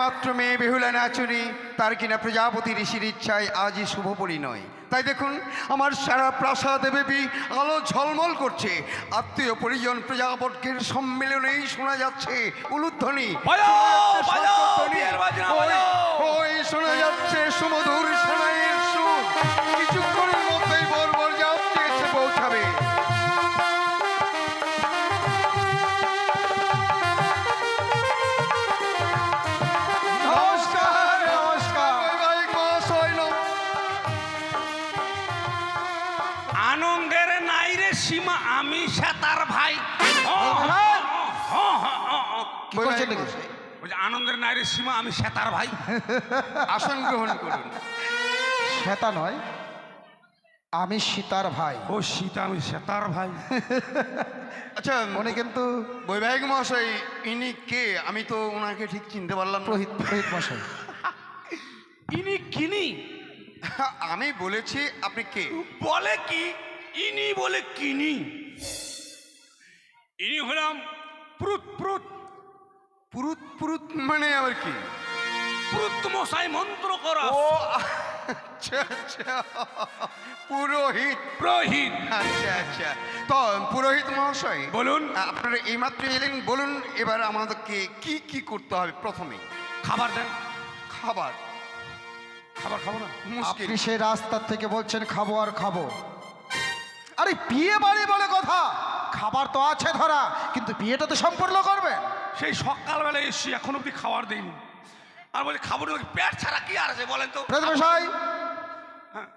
একমাত্র মেয়ে বেহুলা নাচুনি তার কিনা প্রজাপতি ঋষির ইচ্ছায় আজই শুভ পরিণয়। তাই দেখুন আমার সারা প্রাসাদ বেবি আলো ঝলমল করছে। আত্মীয় পরিজন প্রজাপটকের সম্মেলনেই শোনা যাচ্ছে উলুধ্বনি। শোনা যাচ্ছে বাজাও, করছেন নাকি? বলছে আনন্দের নাই রে সীমা আমি সেতার ভাই। আসন গ্রহণ করুন। শ্বেতা নয় আমি সীতার ভাই। ও সীতা আমি সেতার ভাই। আচ্ছা উনি কিন্তু বৈবাহিক মহাশয় ইনি কে? আমি তো ওনাকে ঠিক চিনতে পারলাম পুরোহিত পুরোহিত মশাই ইনি কিনি? আমি বলেছি আপনি কে? বলে কি? ইনি বলে কিনি। ইনি হলাম প্রুত প্রুত। পুরুত পুরুত মানে আবার কি প্রুত মশাই মন্ত্র করা ও আচ্ছা আচ্ছা পুরোহিত প্রহিত আচ্ছা আচ্ছা তো পুরোহিত মহাশয় বলুন আপনারা এইমাত্র এলেন বলুন এবার আমাদেরকে কি কি করতে হবে প্রথমে খাবার দেন খাবার খাবার খাব না মুশকিল আপনি সেই রাস্তার থেকে বলছেন খাব আর খাব আরে বিয়ে বাড়ি বলে কথা খাবার তো আছে ধরা কিন্তু বিয়েটা তো সম্পূর্ণ করবে সেই সকালবেলা এসছি এখন অব্দি খাবার দেয়নি আর বলে খাবার পেট ছাড়া কি আর আছে বলেন তো? মশাই হ্যাঁ,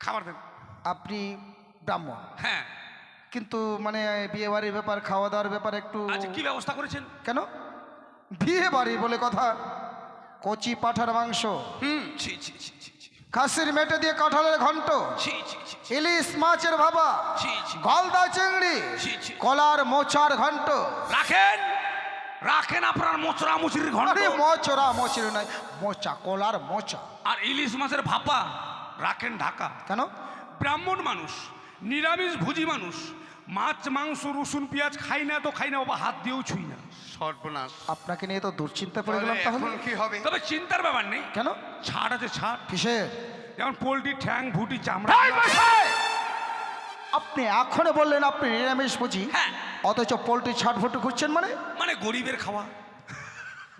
খাবার দেন। আপনি ব্রাহ্মণ। হ্যাঁ। কিন্তু মানে বিয়ে বাড়ির ব্যাপার খাওয়া দাওয়ার ব্যাপার একটু আচ্ছা কি ব্যবস্থা করেছেন? কেন? বিয়ে বাড়ি বলে কথা। কচি পাঠার মাংস। হুম ছি ছি ছি খাসির মেটে দিয়ে কাঁঠালের ঘন্ট। ইলিশ মাছের ভাবা গলদা চিংড়ি। কলার মোচার ঘন্ট। রাখেন। রাখেন আপনার মোচরা মুচির ঘন্ট আরে মোচরা মোচড়ি নয় মোচা কলার মোচা। আর ইলিশ মাছের ভাপা রাখেন ঢাকা। কেন? ব্রাহ্মণ মানুষ নিরামিষ ভুজি মানুষ মাছ মাংস রসুন পেঁয়াজ খাই না তো খাই না বাবা হাত দিয়েও ছুই না। সর্বনাশ। আপনাকে নিয়ে তো দুশ্চিন্তা পড়ে গেলাম তাহলে এখন কি হবে? তবে চিন্তার ব্যাপার নেই। কেন? ছাড় আছে ছাড়। কিসের? যেমন পোলট্রি ঠ্যাং ভুটি চামড়া! আপনি এখনও বললেন আপনি নিরামিষ বুঝি। হ্যাঁ। অথচ পোলট্রি ছাট ফুটু খুঁজছেন মানে? মানে গরিবের খাওয়া।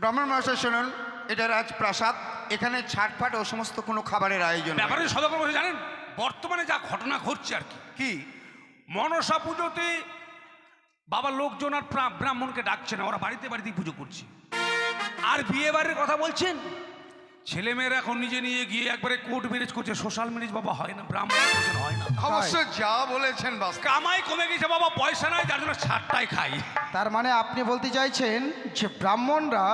ব্রাহ্মণ মহাশয় শুনুন এটা রাজপ্রাসাদ এখানে ছাটফাট ও সমস্ত কোনো খাবারের আয়োজন। ব্যাপারে সদা জানেন বর্তমানে যা ঘটনা ঘটছে আর কি। কি? মনসা পুজোতে বাবা লোকজন আর ব্রাহ্মণকে ডাকছে না ওরা বাড়িতে বাড়িতেই পুজো করছে। আর বিয়ে বাড়ির কথা বলছেন? ছেলেমেয়েরা এখন নিজে নিয়ে গিয়ে একবারে কোর্ট ম্যারেজ করছে। সোশ্যাল ম্যারেজ বাবা হয় না ব্রাহ্মণ হয় না। অবশ্য যা বলেছেন বাস। কামাই কমে গেছে বাবা পয়সা নাই যার জন্য ছাড়টাই খাই। তার মানে আপনি বলতে চাইছেন যে ব্রাহ্মণরা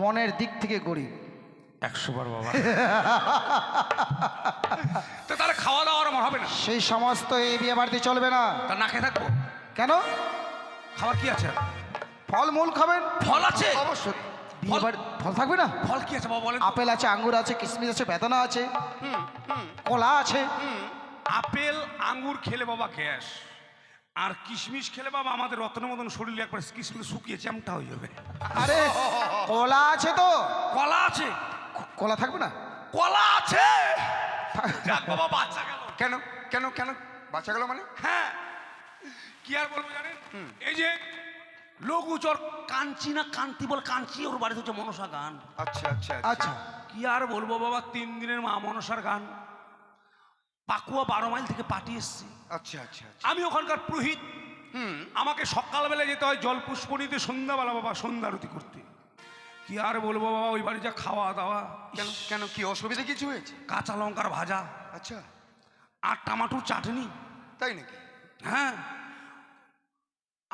মনের দিক থেকে গরিব। একশো বার বাবা। তো তাহলে খাওয়া দাওয়ার আমার হবে না। সেই সমস্ত এই বিয়ে বাড়িতে চলবে না। তা না খেয়ে থাকব? কেন? খাবার কি আছে? ফলমূল খাবেন? ফল আছে? অবশ্য বাড়ি ফল থাকবে না? ফল কি আছে বাবা বলেন তো? আপেল আছে আঙ্গুর আছে কিশমিশ আছে বেদানা আছে। হুম হুম। কলা আছে। আপেল আঙ্গুর খেলে বাবা গ্যাস। আর কিশমিশ খেলে বাবা আমাদের রত্নের মতন শরীরে একবার কিশমিশ শুকিয়ে চ্যামটা হয়ে যাবে। আরে কলা আছে তো। কলা আছে। ক- কলা থাকবে না? কলা আছে। যাক বাবা বাচ্চা গেল। কেন কেন কেন? বাচ্চা গেল মানে? হ্যাঁ। কি আর বলব জানেন? এই যে লঘুচর কাঞ্চি না কান্তি বল কাঞ্চি ওর বাড়িতে হচ্ছে মনসা গান আচ্ছা আচ্ছা আচ্ছা কি আর বলব বাবা তিন দিনের মা মনসার গান পাকুয়া বারো মাইল থেকে পাঠিয়ে এসছি আচ্ছা আচ্ছা আমি ওখানকার পুরোহিত হুম। আমাকে সকালবেলা যেতে হয় জল পুষ্পনীতে সন্ধ্যাবেলা বাবা সন্ধ্যারতি করতে। কি আর বলব বাবা ওই বাড়ি যা খাওয়া দাওয়া। কেন কেন কি অসুবিধা কিছু হয়েছে? কাঁচা লঙ্কার ভাজা। আচ্ছা। আর টমাটোর চাটনি। তাই নাকি? হ্যাঁ।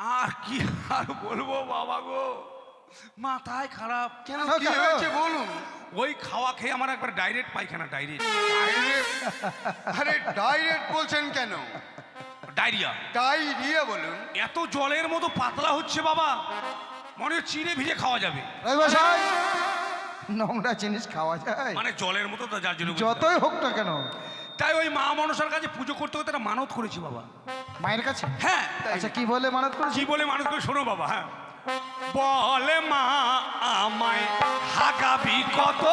আর কি আর বলব বাবা গো? মাথায় খারাপ। কেন? কি হয়েছে বলুন? ওই খাওয়া খেয়ে আমার একবার ডাইরেক্ট পায়খানা ডাইরেক্ট ডাইরেক্ট আরে ডাইরেক্ট বলছেন কেন? ডায়রিয়া ডাইরিয়া বলুন। এত জলের মতো পাতলা হচ্ছে বাবা। মনে হচ্ছে চিড়ে ভিজে খাওয়া যাবে। নোংরা জিনিস খাওয়া যায়। মানে জলের মতো তো যার জন্য যতই হোক না কেন তাই ওই মা মানুষের কাছে পুজো করতে করতে একটা মানত করেছি বাবা। মায়ের কাছে? হ্যাঁ। আচ্ছা কি বলে মানত করেছি? কি বলে মানত করে শোনো বাবা হ্যাঁ। বলে মা আমায় হাগাবি কত?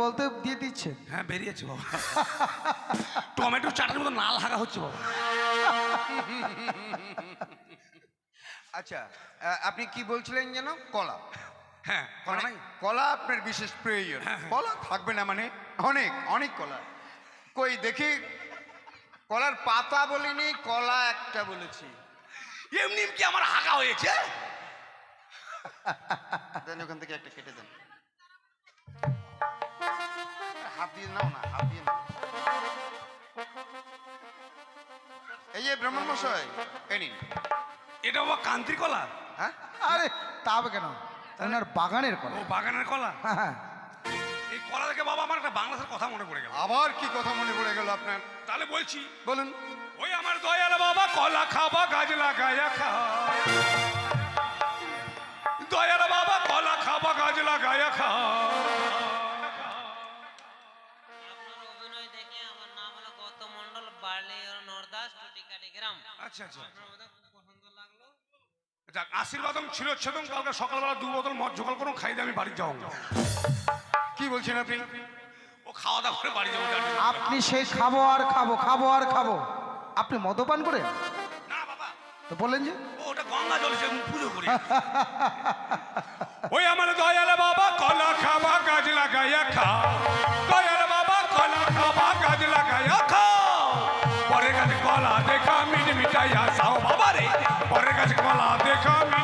বলতে বলতে দিয়ে দিচ্ছে। হ্যাঁ বেরিয়েছে বাবা। টমেটো চাটের মতো নাল হাগা হচ্ছে বাবা। আচ্ছা আপনি কি বলছিলেন যেন? কলা। হ্যাঁ কলা মানে কলা আপনার বিশেষ প্রয়োজন। কলা থাকবে না মানে অনেক অনেক কলা। কই দেখি। কলার পাতা বলিনি কলা একটা বলেছি। এমনি কি আমার হাগা হয়েছে? দেন ওখান থেকে একটা কেটে দেন। হাত দিয়ে নাও না হাত দিয়ে নাও এই যে ব্রাহ্মণ মশাই এই নিন। এটা বাবা কান্ত্রি কলা? হ্যাঁ? আরে তা কেন? ওনার বাগানের ও বাগানের কলা? হ্যাঁ হ্যাঁ। এই কলা দেখে বাবা আমার একটা বাংলাদেশের কথা মনে পড়ে গেল। আবার কি কথা মনে পড়ে গেল আপনার? তাহলে বলছি বলুন। ওই আমার দয়াল বাবা কলা খাবা গাছ লাগায়া খা। দয়াল বাবা কলা খাবা গাছ লাগায়া খা। আচ্ছা আচ্ছা। আপনার বোধহয় খুব পছন্দ লাগল। যাক আশীর্বাদম ছিল ছেদম কালকে সকালবেলা দু বোতল মদ জোগাড় করুন খাই দিয়ে আমি বাড়ি যাব। কি বলছেন আপনি? ও খাওয়া দাওয়া করে বাড়ি যাব আপনি সেই খাব আর খাব খাব আর খাব। আপনি মদ্যপান করেন না বাবা। তো বললেন যে? ও ওটা গঙ্গা জল সে পুজো করি। ওই আমার দয়াল বাবা কলা খাবা গাছ লাগাইয়া খাও। কাছে কলা দেখা মিট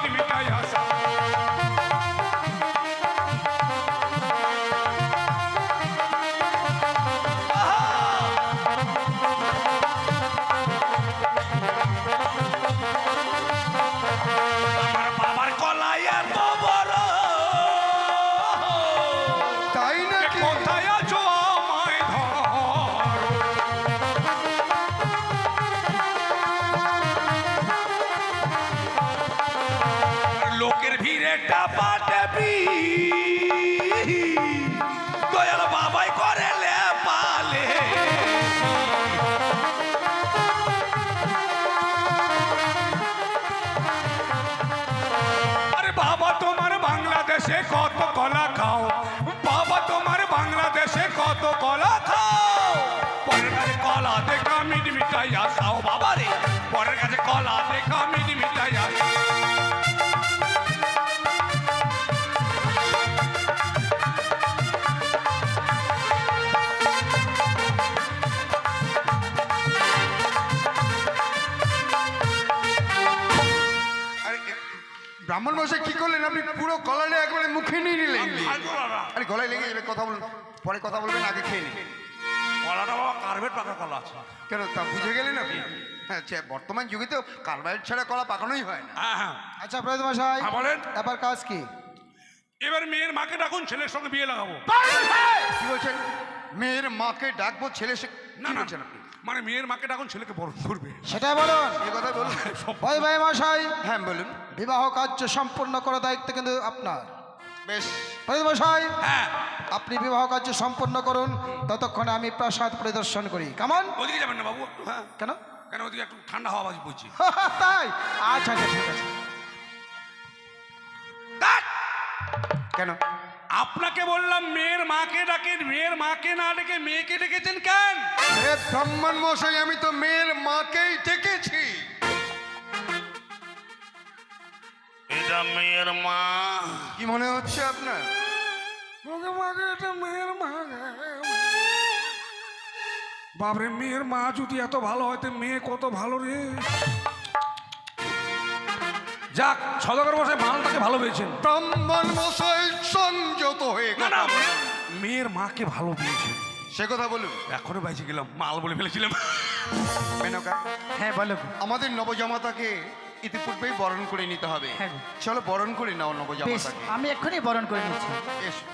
বাংলাদেশে কত কলা খাও? বাবা, তোমার বাংলাদেশে কত কলা খাও? পরের কলা দেখা মিট মিটাইয়া ব্রাহ্মণ মশাই কি করলেন? আপনি পুরো কলাটা একবারে মুখে নিয়ে নিলেন। আরে গলায় লেগে যাবে কথা বলুন। পরে কথা বলবেন আগে খেয়ে নিন। কলাটা বাবা কার্বেট পাকা কলা আছে। কেন তা বুঝে গেলেন আপনি? হ্যাঁ আচ্ছা বর্তমান যুগে তো কার্বাইড ছাড়া কলা পাকানোই হয় না। হ্যাঁ হ্যাঁ। আচ্ছা প্রয়োজন মশাই বলেন। এবার কাজ কি? এবার মেয়ের মাকে ডাকুন ছেলের সঙ্গে বিয়ে লাগাবো। কি বলছেন? মেয়ের মাকে ডাকবো ছেলে সে না না বলছেন আপনি? মানে মেয়ের মাকে ডাকুন ছেলেকে বরণ করবে। সেটাই বলুন। এ কথা বলুন। ভাই ভাই মশাই হ্যাঁ বলুন। বিবাহ কার্য সম্পূর্ণ করার দায়িত্ব কিন্তু আপনার। বেশ। মশাই হ্যাঁ। আপনি বিবাহ কার্য সম্পন্ন করুন ততক্ষণে আমি প্রাসাদ পরিদর্শন করি। কেমন? ওদিকে যাবেন না বাবু হ্যাঁ। কেন? কেন ওদিকে একটু ঠান্ডা হাওয়া বাজি বলছি তাই? আচ্ছা আচ্ছা ঠিক আছে! কেন? আপনাকে বললাম মেয়ের মাকে ডাকেন মেয়ের মাকে না ডেকে মেয়েকে ডেকেছেন কেন? ব্রাহ্মণ মশাই আমি তো মেয়ের মাকেই ডেকেছি। এটা মেয়ের মা। কি মনে হচ্ছে আপনার? বাবরে মেয়ের মা যদি এত ভালো হয় তো মেয়ে কত ভালো রে। যাক সদাগর বসে মালটাকে ভালো পেয়েছেন। ব্রাহ্মণ মশাই সংযত হয়ে না না মেয়ের মাকে ভালো পেয়েছেন। সে কথা বলুন। এখনও বাইচে গেলাম মাল বলে ফেলেছিলাম। মেনকা হ্যাঁ বলো। আমাদের নবজামাতাকে ইতিপূর্বেই বরণ করে নিতে হবে। হ্যাঁ গো। চলো বরণ করে নাও বেশ নবজামাতাকে আমি এক্ষুনি বরণ করে নিচ্ছি। এসো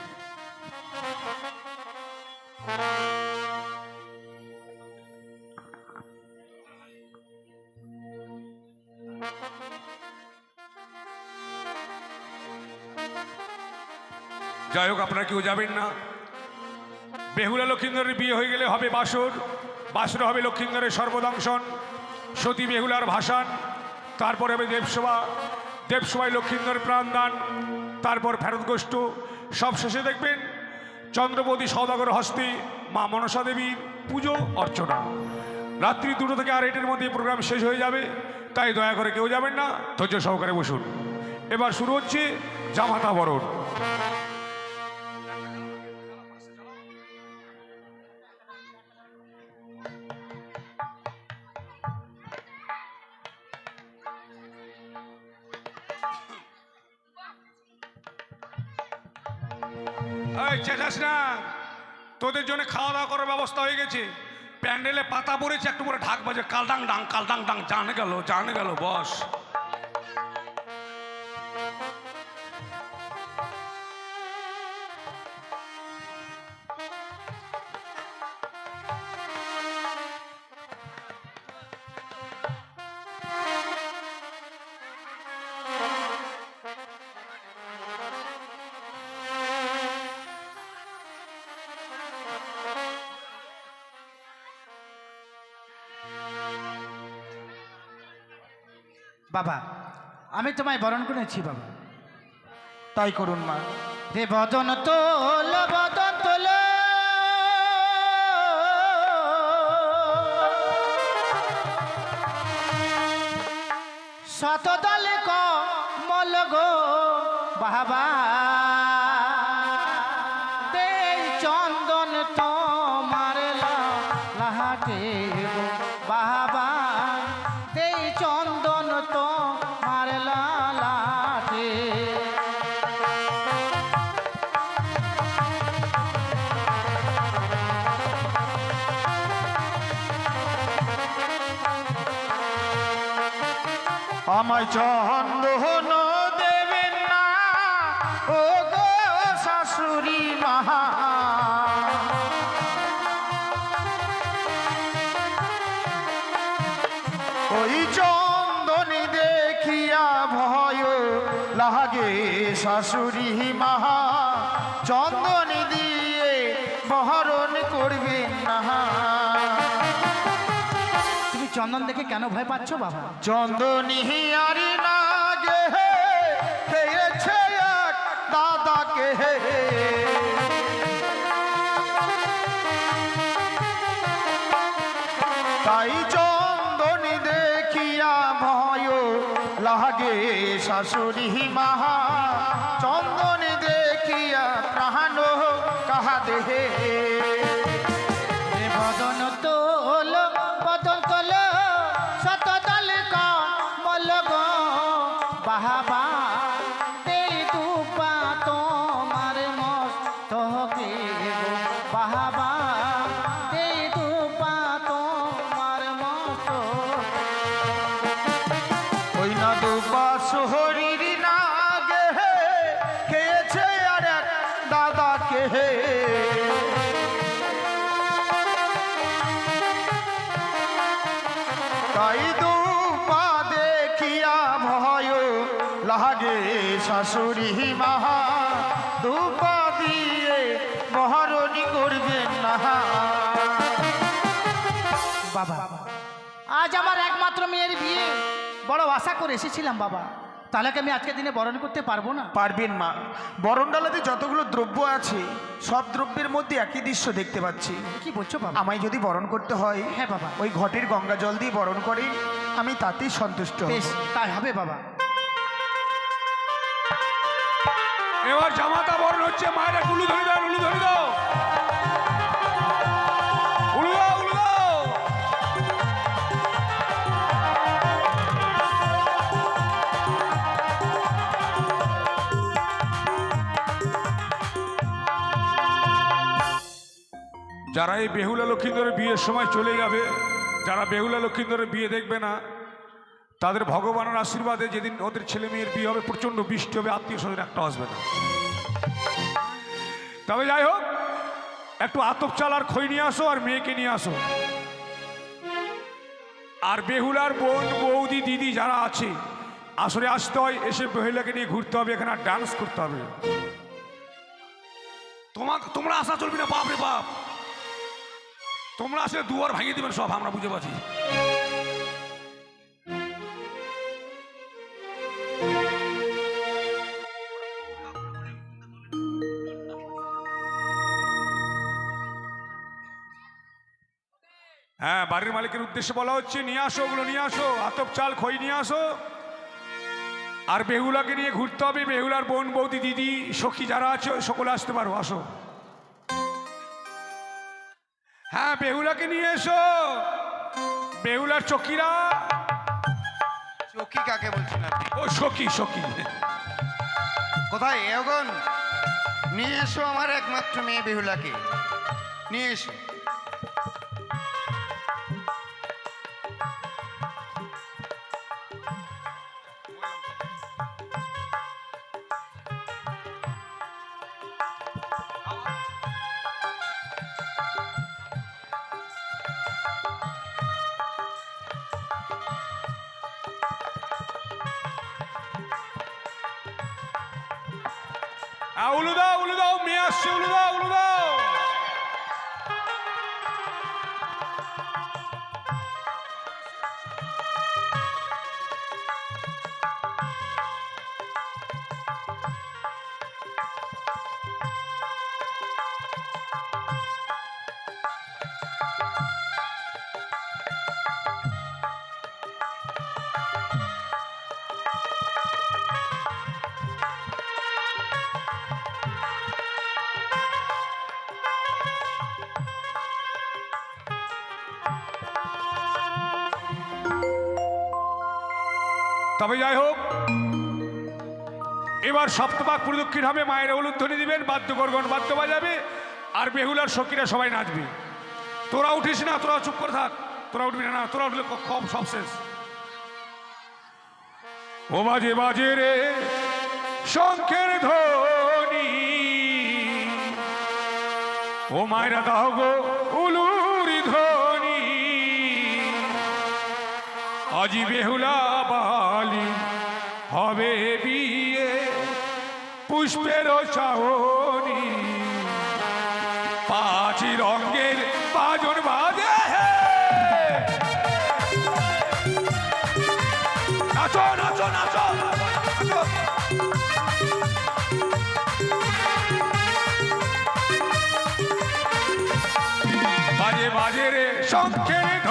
যাই হোক আপনারা কেউ যাবেন না। বেহুলা লক্ষিন্দরের বিয়ে হয়ে গেলে হবে বাসর। বাসরে হবে লক্ষিন্দরের সর্বদংশন। সতী বেহুলার ভাসান। তারপরে হবে দেবসভা। দেবসভায় লক্ষিন্দর প্রাণদান, তারপর ফেরত গোষ্ঠ সব শেষে দেখবেন চন্দ্রপতি সৌদাগর হস্তে মা মনসা দেবীর পুজো, অর্চনা। রাত্রি দুটো থেকে আড়াইটের মধ্যে প্রোগ্রাম শেষ হয়ে যাবে, তাই দয়া করে কেউ যাবেন না, ধৈর্য সহকারে বসুন। এবার শুরু হচ্ছে জামাতা বরণ। এই চেঁচাস না। তোদের জন্য খাওয়া দাওয়া করার ব্যবস্থা হয়ে গেছে। প্যান্ডেলে পাতা পড়েছে, একটু করে ঢাক বাজে কালডাং ডাং কালডাং ডাং জানে গেল জানে গেল, বস। বাবা, আমি তোমায় বরণ করেছি বাবা। তাই করুন মা। রে বদন তোল বদন তোল। শতদল চন্দন দেবেন না। ও গো শাশুড়ি মহা। ওই চন্দন দেখিয়া ভয় লাগে শাশুড়ি মহা। চন্দন দেখে কেন ভয় পাচ্ছ বাবা? চন্দনী আরি না গে খেয়েছে এক তাই চন্দনী দেখিয়া ভয় লাগে শাশুড়ি মাহা চন্দনী দেখিয়া প্রাণ কাহা দেহে লাগে শাশুড়ি মাহা দুপা দিয়ে বহরণি করবেন না। বাবা আজ আমার একমাত্র মেয়ের বিয়ে। বড় আশা করে এসেছিলাম বাবা। তাহলে কি আমি আজকের দিনে বরণ করতে পারব না? পারবেন মা। বরণডালাতে যতগুলো দ্রব্য আছে সব দ্রব্যের মধ্যে একই দৃশ্য দেখতে পাচ্ছি। কি বলছো বাবা? আমায় যদি বরণ করতে হয় হ্যাঁ বাবা। ওই ঘটের গঙ্গা জল দিয়ে বরণ করেন আমি তাতেই সন্তুষ্ট। বেশ তাই হবে বাবা। এবার জামাতা বরণ হচ্ছে, মায়ের উলু ধরে দাও উলু ধরে দাও। যারা এই বেহুলা লক্ষ্মীন্দরের বিয়ের সময় চলে যাবে, যারা বেহুলা লক্ষ্মীন্দরের বিয়ে দেখবে না তাদের ভগবানের আশীর্বাদে যেদিন ওদের ছেলে মেয়ের বিয়ে হবে, প্রচণ্ড বৃষ্টি হবে আত্মীয় স্বজন একটা আসবে না তবে যাই হোক, একটু আতপ চাল আর খই নিয়ে আসো আর মেয়েকে নিয়ে আসো। আর বেহুলার বোন, বৌদি, দিদি যারা আছে, আসরে আসতে হয়, এসে বেহুলাকে নিয়ে ঘুরতে হবে, এখানে ডান্স করতে হবে। তোমাকে তোমরা আসা চলবি না বাপ রে বাপ। তোমরা আসলে দুয়ার ভাঙিয়ে দিবেন সব, আমরা বুঝে পাচ্ছি। বাড়ির মালিকের উদ্দেশ্যে বলা হচ্ছে নিয়ে আসো ওগুলো নিয়ে আসো। আতপ চাল খই নিয়ে আসো। আর বেহুলাকে নিয়ে ঘুরতে হবে। বেহুলার বোন বৌদি দিদি সখী যারা আছে সকলে আসতে পারো আসো। হ্যাঁ বেহুলাকে নিয়ে এসো। বেহুলার চকিরা চকি কাকে বলছেন আপনি? ও সখী সখী। কোথায়? এগন নিয়ে এসো আমার একমাত্র মেয়ে বেহুলাকে। নিয়ে এসো। উলু দাও উলু দাও মেয়ে আসছে উলু দাও উলু দাও। তবে যাই হোক, এবার সপ্তপাক প্রদক্ষিণ হবে, মায়ের উলুধ্বনি দিবেন বাদ্যগর্গণ বাদ্য বাজাবে, আর বেহুলার সখীরা সবাই নাচবে। তোরা উঠিস না, তোরা চুপ করে থাক, তোরা উঠবি না তোরা উঠলে কম সব শেষ। ও বাজে বাজে রে, শঙ্খের ধ্বনি। ও মায়েরা, দাও গো। আজি বেহুলা বালি হবে বিয়ে পুষ্পের চাহনি পাঁচ রঙের বাজন বাজে। বাজে বাজে রে শঙ্খের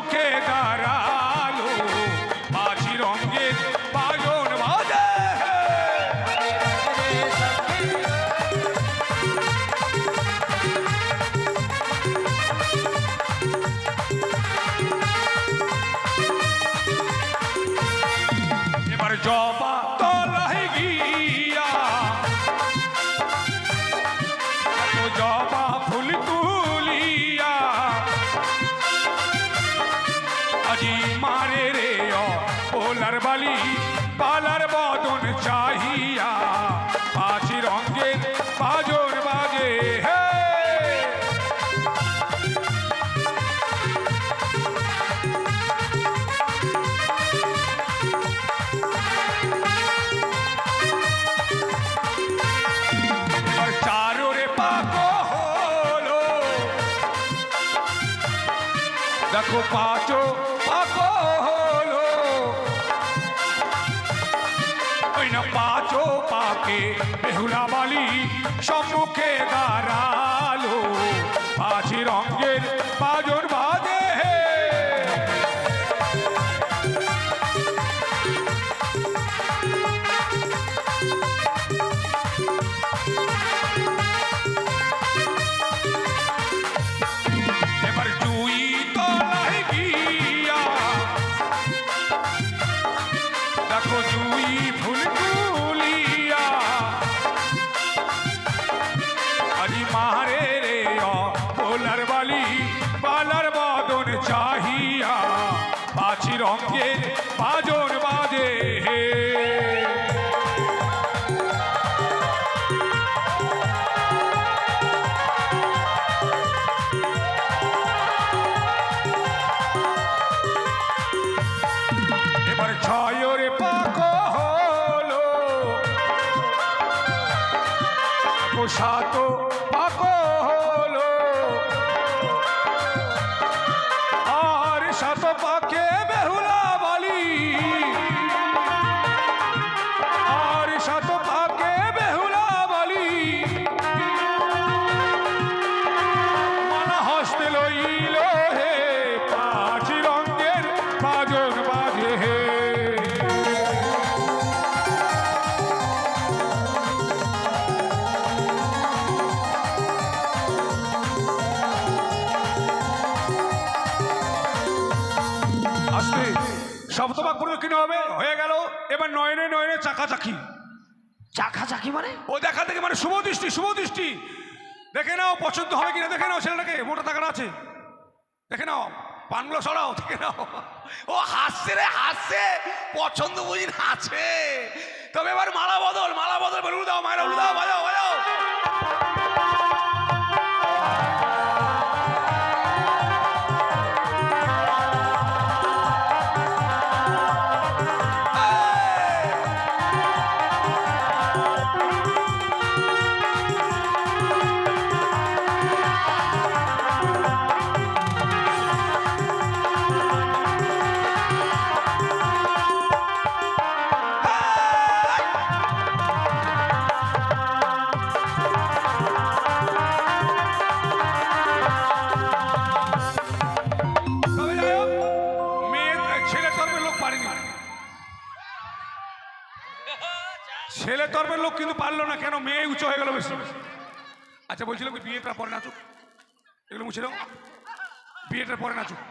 সম্মুখে দাঁড়াল মাঝি রঙের বাজন বাজে এবার জবা ওই না রঙের পড়ল কিনে হবে? হয়ে গেল। এবার নয়নে নয়নে চাকাচাকি। চাকা চাকি মানে? ও দেখা থেকে মানে শুভ দৃষ্টি শুভ দৃষ্টি। দেখে নাও পছন্দ হবে কিনা দেখে নাও ছেলেটাকে মোটা টাকাটা আছে। দেখে নাও পানগুলো সরাও দেখে নাও। ও হাসছে রে হাসছে। পছন্দ বুঝি না আছে তবে এবার মালা বদল মালা বদল বলে দাও মায়েরা দাও বাজাও বাজাও আচ্ছা বলছিলাম